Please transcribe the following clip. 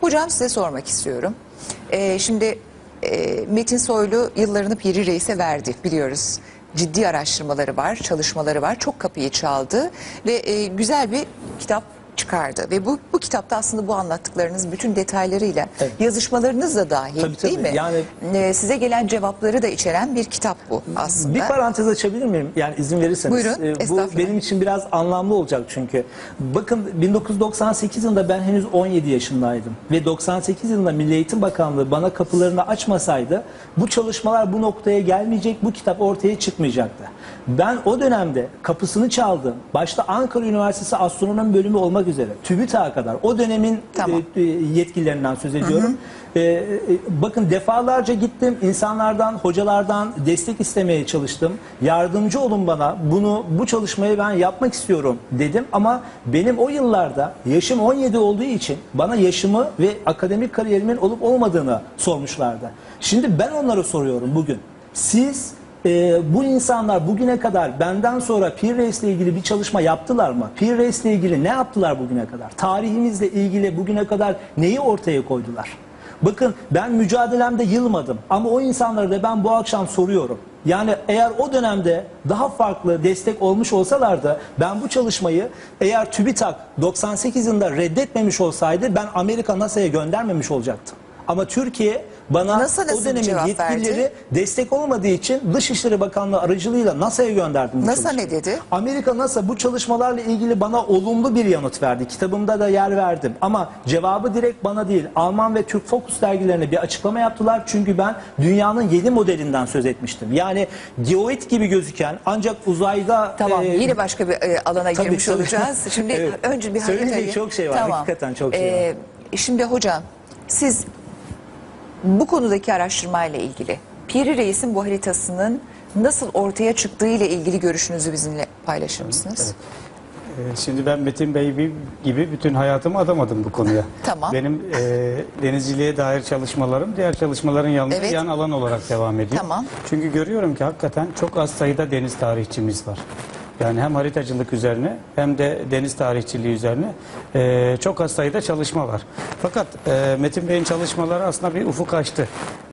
Hocam size sormak istiyorum. Ee, şimdi e, Metin Soylu yıllarını Piri Reis'e verdi biliyoruz. Ciddi araştırmaları var, çalışmaları var. Çok kapıyı çaldı ve e, güzel bir kitap çıkardı. Ve bu bu kitapta aslında bu anlattıklarınız bütün detaylarıyla Evet. yazışmalarınız da dahil Tabii, tabii. değil mi? Yani- Ee, size gelen cevapları da içeren bir kitap bu aslında. Bir parantez açabilir miyim? Yani izin verirseniz. Buyurun, Ee, bu benim için biraz anlamlı olacak çünkü. Bakın 1998 yılında ben henüz 17 yaşındaydım. Ve 98 yılında Milli Eğitim Bakanlığı bana kapılarını açmasaydı bu çalışmalar bu noktaya gelmeyecek, bu kitap ortaya çıkmayacaktı. Ben o dönemde kapısını çaldım. Başta Ankara Üniversitesi Astronomi Bölümü olmak üzere TÜBİTAK'a kadar o dönemin Tamam. e, e, yetkililerinden söz ediyorum. E, e, bakın defalarca gittim insanlardan, hocalardan destek istemeye çalıştım. Yardımcı olun bana. Bunu bu çalışmayı ben yapmak istiyorum dedim ama benim o yıllarda yaşım 17 olduğu için bana yaşımı ve akademik kariyerimin olup olmadığını sormuşlardı. Şimdi ben onlara soruyorum bugün. Siz e, bu insanlar bugüne kadar benden sonra Pir Reis'le ilgili bir çalışma yaptılar mı? Pir Reis'le ilgili ne yaptılar bugüne kadar? Tarihimizle ilgili bugüne kadar neyi ortaya koydular? Bakın ben mücadelemde yılmadım ama o insanlara da ben bu akşam soruyorum. Yani eğer o dönemde daha farklı destek olmuş olsalardı ben bu çalışmayı eğer TÜBİTAK 98 yılında reddetmemiş olsaydı ben Amerika NASA'ya göndermemiş olacaktım. Ama Türkiye bana NASA nasıl o bir dönemin cevap yetkilileri verdi? destek olmadığı için Dışişleri Bakanlığı aracılığıyla NASA'ya gönderdim bu NASA çalışmayı. ne dedi? Amerika NASA bu çalışmalarla ilgili bana olumlu bir yanıt verdi. Kitabımda da yer verdim. Ama cevabı direkt bana değil. Alman ve Türk Focus dergilerine bir açıklama yaptılar. Çünkü ben dünyanın yeni modelinden söz etmiştim. Yani geoid gibi gözüken ancak uzayda... Tamam e, yine başka bir e, alana tabii, girmiş tabii. olacağız. Şimdi Evet. önce bir Söyleyecek haritayı... çok şey var, hakikaten çok şey var. Şimdi hocam siz bu konudaki araştırmayla ilgili Piri Reis'in bu haritasının nasıl ortaya çıktığı ile ilgili görüşünüzü bizimle paylaşır mısınız? Ee, Şimdi ben Metin Bey bi- gibi bütün hayatımı adamadım bu konuya. Tamam. Benim e, denizciliğe dair çalışmalarım diğer çalışmaların yanında Evet. yan alan olarak devam ediyor. Tamam. Çünkü görüyorum ki hakikaten çok az sayıda deniz tarihçimiz var. Yani hem haritacılık üzerine hem de deniz tarihçiliği üzerine e, çok az sayıda çalışma var. Fakat e, Metin Bey'in çalışmaları aslında bir ufuk açtı.